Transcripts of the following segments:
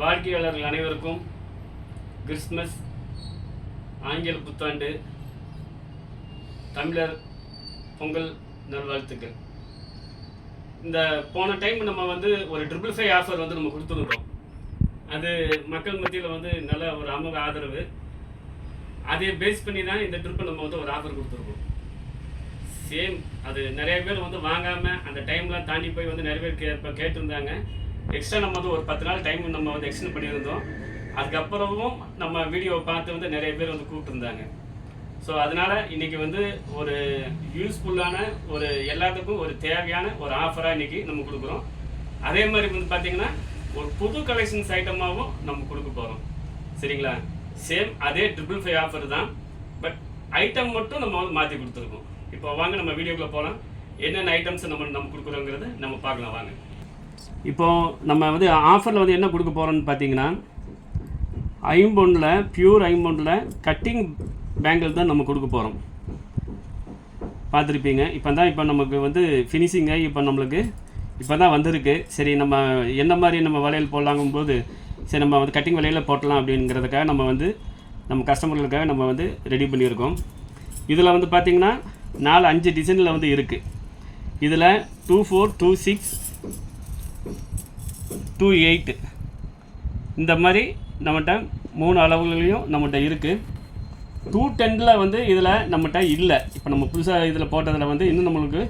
வாடிக்கையாளர்கள் அனைவருக்கும் கிறிஸ்மஸ் ஆங்கில புத்தாண்டு தமிழர் பொங்கல் நல்வாழ்த்துக்கள். இந்த போன டைம் நம்ம வந்து ஒரு ட்ரிபிள் ஃபைவ் ஆஃபர் வந்து நம்ம கொடுத்துருந்தோம். அது மக்கள் மத்தியில் வந்து நல்ல ஒரு அமோக ஆதரவு. அதை பேஸ் பண்ணி தான் இந்த ட்ரிப்பை நம்ம வந்து ஒரு ஆஃபர் கொடுத்துருக்கோம். சேம் அது நிறைய பேர் வந்து வாங்காமல் அந்த டைம்லாம் தாண்டி போய் வந்து நிறைய பேர் கே இப்போ கேட்டிருந்தாங்க. எக்ஸ்ட்ரா நம்ம வந்து ஒரு பத்து நாள் டைம் நம்ம வந்து எக்ஸ்டெண்ட் பண்ணியிருந்தோம். அதுக்கப்புறமும் நம்ம வீடியோவை பார்த்து வந்து நிறைய பேர் வந்து கூப்பிட்டுருந்தாங்க. ஸோ அதனால இன்றைக்கி வந்து ஒரு யூஸ்ஃபுல்லான ஒரு எல்லாத்துக்கும் ஒரு தேவையான ஒரு ஆஃபராக இன்றைக்கி நம்ம கொடுக்குறோம். அதே மாதிரி வந்து பார்த்திங்கன்னா ஒரு புது கலெக்ஷன்ஸ் ஐட்டமாகவும் நம்ம கொடுக்க போகிறோம் சரிங்களா? சேம் அதே ட்ரிபிள் ஃபைவ் ஆஃபர் தான். பட் ஐட்டம் மட்டும் நம்ம வந்து மாற்றி கொடுத்துருக்கோம். இப்போ வாங்க நம்ம வீடியோக்குள்ளே போகலாம் என்னென்ன ஐட்டம்ஸ் நம்ம நம்ம கொடுக்குறோங்கிறத நம்ம பார்க்கலாம் வாங்க. இப்போது நம்ம வந்து ஆஃபரில் வந்து என்ன கொடுக்க போகிறோன்னு பார்த்தீங்கன்னா ஐம்பொண்டில் பியூர் ஐம்பொண்டில் கட்டிங் பேங்கிள் தான் நம்ம கொடுக்க போகிறோம் பார்த்துருப்பீங்க. இப்போ தான் இப்போ நமக்கு வந்து ஃபினிஷிங்காக இப்போ நம்மளுக்கு இப்போ தான் வந்திருக்கு. சரி நம்ம என்ன மாதிரி நம்ம வளையல் போடலாங்கும் போது சரி நம்ம வந்து கட்டிங் வலையில் போட்டலாம் அப்படிங்கிறதுக்காக நம்ம வந்து நம்ம கஸ்டமர்களுக்காக நம்ம வந்து ரெடி பண்ணியிருக்கோம். இதில் வந்து பார்த்திங்கன்னா நாலு அஞ்சு டிசைனில் வந்து இருக்குது இதில் two four two six two eight இந்த மாதிரி நம்மகிட்ட மூணு அளவுகளையும் நம்மகிட்ட இருக்குது டூ டென்னில் வந்து இதில் நம்மகிட்ட இல்லை. இப்போ நம்ம புதுசாக இதில் போட்டதில் வந்து இன்னும் நம்மளுக்கு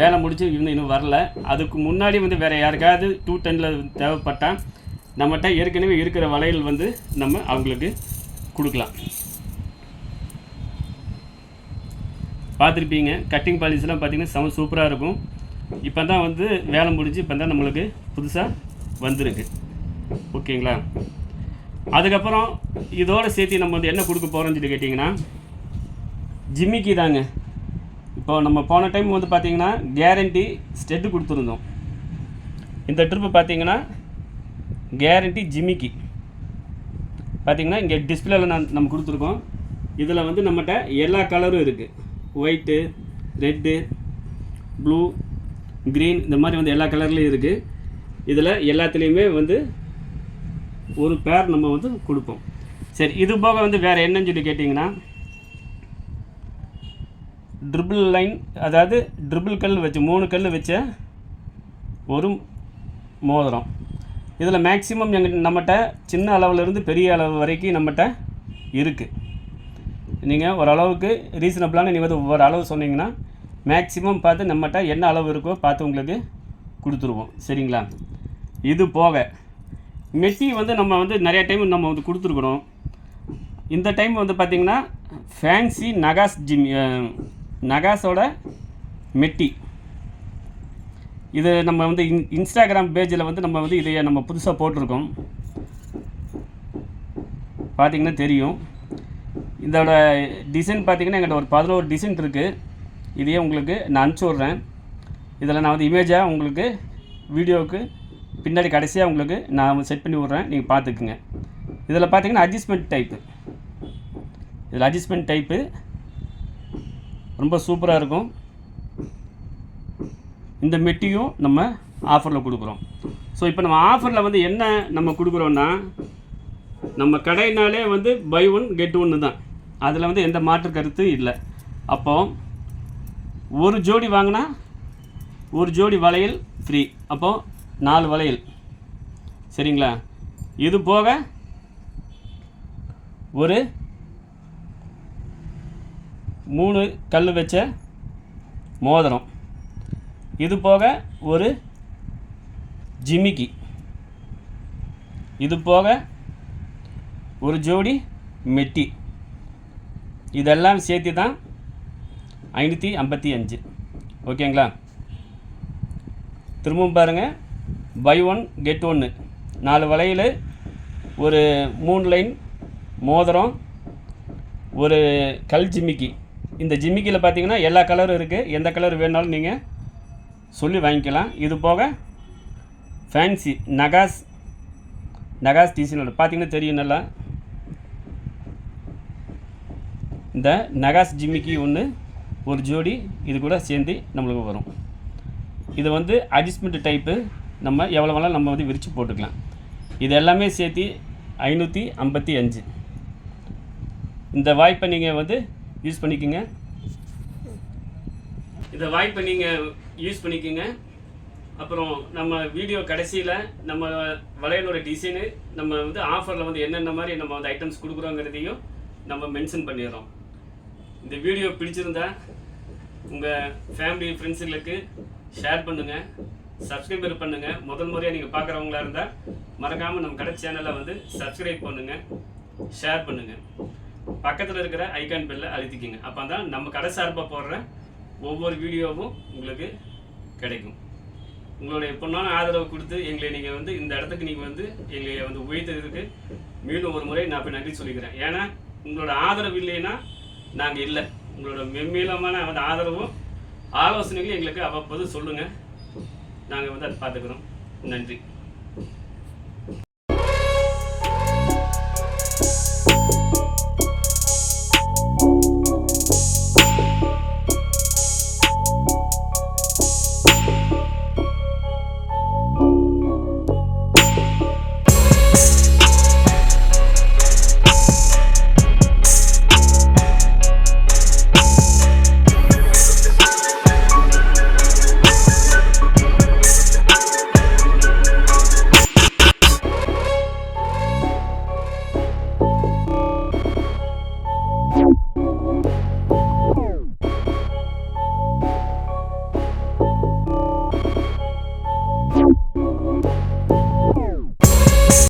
வேலை முடிச்சு இன்னும் இன்னும் வரல. அதுக்கு முன்னாடி வந்து வேறு யாருக்காவது டூ டென்னில் தேவைப்பட்டால் நம்மகிட்ட ஏற்கனவே இருக்கிற வளையல் வந்து நம்ம அவங்களுக்கு கொடுக்கலாம். பார்த்துருப்பீங்க கட்டிங் பாலிசிலாம் பார்த்தீங்கன்னா செம சூப்பராக இருக்கும். இப்போ தான் வந்து வேலை முடிஞ்சு இப்போ தான் நம்மளுக்கு புதுசாக வந்திருக்கு. ஓகேங்களா? அதுக்கப்புறம் இதோட சேர்த்து நம்ம வந்து என்ன கொடுக்க போகிறோம்னு சொல்லி கேட்டிங்கன்னா ஜிம்மிக்கு தாங்க இப்போ நம்ம போன டைம் வந்து பார்த்திங்கன்னா கேரண்டி ஸ்டெட்டு கொடுத்துருந்தோம். இந்த ட்ரிப்பு பார்த்தீங்கன்னா கேரண்டி ஜிமிக்கி பார்த்தீங்கன்னா இங்கே டிஸ்பிளேல நான் நம்ம கொடுத்துருக்கோம். இதில் வந்து நம்மகிட்ட எல்லா கலரும் இருக்குது ஒயிட்டு ரெட்டு ப்ளூ க்ரீன் இந்த மாதிரி வந்து எல்லா கலர்லேயும் இருக்குது இதில் எல்லாத்துலேயுமே வந்து ஒரு பேர் நம்ம வந்து கொடுப்போம். சரி இது போக வந்து வேறு என்னன்னு சொல்லி கேட்டிங்கன்னா ட்ரிபிள் லைன் அதாவது ட்ரிபிள் கல் வச்சு மூணு கல் வச்ச ஒரு மோதிரம். இதில் மேக்ஸிமம் எங்கள் நம்மகிட்ட சின்ன அளவுலேருந்து பெரிய அளவு வரைக்கும் நம்மகிட்ட இருக்குது நீங்கள் ஓரளவுக்கு ரீசனபிளான நீங்கள் வந்து ஒவ்வொரு அளவு சொன்னீங்கன்னா மேக்ஸிமம் பார்த்து நம்மகிட்ட என்ன அளவு இருக்கோ பார்த்து உங்களுக்கு கொடுத்துருவோம். சரிங்களா? இது போக மெட்டி வந்து நம்ம வந்து நிறைய டைம் நம்ம வந்து கொடுத்துருக்குறோம். இந்த டைம் வந்து பார்த்திங்கன்னா ஃபேன்சி நகாஸ் ஜிம் நகாஸோட மெட்டி. இது நம்ம வந்து இன் இன்ஸ்டாகிராம் பேஜில் வந்து நம்ம வந்து இதைய நம்ம புதுசாக போட்டிருக்கோம். பார்த்திங்கன்னா தெரியும். இதோட டிசைன் பார்த்திங்கன்னா எங்கள்கிட்ட ஒரு பதினோரு டிசைன் இருக்குது இதையே உங்களுக்கு நான் அனுப்பிச்சி விட்றேன். இதில் நான் வந்து இமேஜாக உங்களுக்கு வீடியோவுக்கு பின்னாடி கடைசியாக உங்களுக்கு நான் செட் பண்ணி விட்றேன். நீங்கள் பார்த்துக்குங்க. இதில் பார்த்தீங்கன்னா அட்ஜஸ்ட்மெண்ட் டைப்பு இதில் அட்ஜஸ்ட்மெண்ட் டைப்பு ரொம்ப சூப்பராக இருக்கும். இந்த மெட்டியும் நம்ம ஆஃபரில் கொடுக்குறோம். ஸோ இப்போ நம்ம ஆஃபரில் வந்து என்ன நம்ம கொடுக்குறோன்னா நம்ம கடைனாலே வந்து பை ஒன் கெட் ஒன்று தான். அதில் வந்து எந்த மாற்று கருத்து இல்லை. அப்போ ஒரு ஜோடி வாங்கினா ஒரு ஜோடி வளையல் ஃப்ரீ அப்போது நாலு வளையல். சரிங்களா? இது போக ஒரு மூணு கல் வச்ச மோதிரம். இது போக ஒரு ஜிமிக்கி. இது போக ஒரு ஜோடி மெட்டி. இதெல்லாம் சேர்த்து தான் ஐநூற்றி ஐம்பத்தி அஞ்சு. ஓகேங்களா? திரும்பவும் பாருங்கள் பை ஒன் கெட் ஒன்று நாலு வளையல் ஒரு மூணு லைன் மோதிரம் ஒரு கல் ஜிமிக்கி. இந்த ஜிமிக்கியில் பார்த்தீங்கன்னா எல்லா கலரும் இருக்குது எந்த கலர் வேணாலும் நீங்கள் சொல்லி வாங்கிக்கலாம். இது போக ஃபேன்சி நகாஸ் நகாஸ் டிசைனோட பார்த்தீங்கன்னா தெரியும் நல்லா. இந்த நகாஸ் ஜிமிக்கி ஒன்று ஒரு ஜோடி இது கூட சேர்ந்து நம்மளுக்கு வரும். இது வந்து அட்ஜஸ்ட்மெண்ட் டைப்பு நம்ம எவ்வளோ வேணாலும் நம்ம வந்து விரித்து போட்டுக்கலாம். இது எல்லாமே சேர்த்து ஐநூற்றி ஐம்பத்தி அஞ்சு. இந்த வாய்ப்பை நீங்கள் வந்து யூஸ் பண்ணிக்கோங்க. இந்த வாய்ப்பை நீங்கள் யூஸ் பண்ணிக்கோங்க. அப்புறம் நம்ம வீடியோ கடைசியில் நம்ம வளையலோட டிசைனு நம்ம வந்து ஆஃபரில் வந்து என்னென்ன மாதிரி நம்ம வந்து ஐட்டம்ஸ் கொடுக்குறோங்கிறதையும் நம்ம மென்ஷன் பண்ணிடுறோம். இந்த வீடியோ பிடிச்சிருந்தா உங்கள் ஃபேமிலி ஃப்ரெண்ட்ஸுங்களுக்கு ஷேர் பண்ணுங்கள் சப்ஸ்கிரைபர் பண்ணுங்கள் முதல் முறையாக நீங்கள் பார்க்குறவங்களா இருந்தால் மறக்காமல் நம்ம கடை சேனலை வந்து சப்ஸ்கிரைப் பண்ணுங்க ஷேர் பண்ணுங்கள் பக்கத்தில் இருக்கிற ஐகான் பெல்லை அழுத்திக்கிங்க. அப்போ தான் நம்ம கடை சார்பாக போடுற ஒவ்வொரு வீடியோவும் உங்களுக்கு கிடைக்கும். உங்களுடைய பொண்ணான ஆதரவு கொடுத்து எங்களை நீங்கள் வந்து இந்த இடத்துக்கு நீங்கள் வந்து எங்களை வந்து உயர்த்ததுக்கு மீண்டும் ஒரு முறை நான் போய் நன்றி சொல்லிக்கிறேன். ஏன்னா உங்களோட ஆதரவு இல்லைன்னா நாங்கள் இல்லை. உங்களோட மென்மேலமான வந்து ஆதரவும் ஆலோசனைகளும் எங்களுக்கு அவ்வப்போது சொல்லுங்கள் நாங்கள் வந்து அதை பார்த்துக்குறோம். நன்றி.